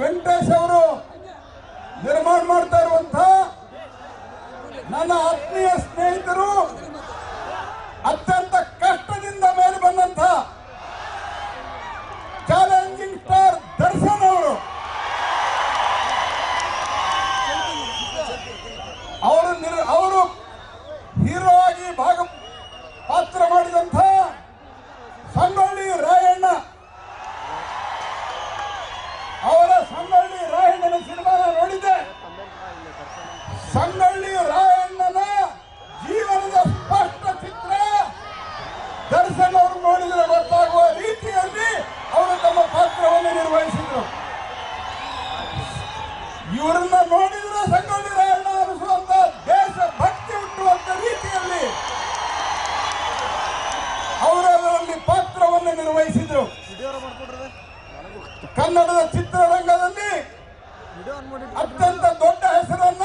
ವೆಂಕಟೇಶ್ ಅವರು ನಿರ್ಮಾಣ ಮಾಡ್ತಾ ಇರುವಂತ ನನ್ನ ಆತ್ಮೀಯ ಸ್ನೇಹಿತರು ಅತ್ಯಂತ ಕಷ್ಟದಿಂದ ಮೇಲೆ ಬಂದಂತ ಚಾಲೆಂಜಿಂಗ್ ಸ್ಟಾರ್ ದರ್ಶನ್ ಅವರು. ಅವರು ಅವರು ಹೀರೋ ಆಗಿ ಭಾಗ ಪಾತ್ರ ಮಾಡಿದಂಥ ರಾಯಣ್ಣನ ಸಿನಿಮಾನ ನೋಡಿದ್ದೆ? ಸಂಗೊಳ್ಳಿ ರಾಯಣ್ಣನ ಜೀವನದ ಸ್ಪಷ್ಟ ಚಿತ್ರ. ದರ್ಶನ್ ಅವರು ನೋಡಿದರೆ ಗೊತ್ತಾಗುವ ರೀತಿಯಲ್ಲಿ ಅವರು ತಮ್ಮ ಪಾತ್ರವನ್ನು ನಿರ್ವಹಿಸಿದರು. ಇವರನ್ನ ನೋಡಿದ್ರೆ ಸಂಗೊಳ್ಳಿ ರಾಯಣ್ಣ ಅನಿಸುವಂತ ದೇಶ ಭಕ್ತಿ ಹುಟ್ಟುವಂತ ರೀತಿಯಲ್ಲಿ ಅವರು ಅದರಲ್ಲಿ ಪಾತ್ರವನ್ನು ನಿರ್ವಹಿಸಿದರು. ಕನ್ನಡದ ಚಿತ್ರರಂಗದಲ್ಲಿ ಅತ್ಯಂತ ದೊಡ್ಡ ಹೆಸರನ್ನ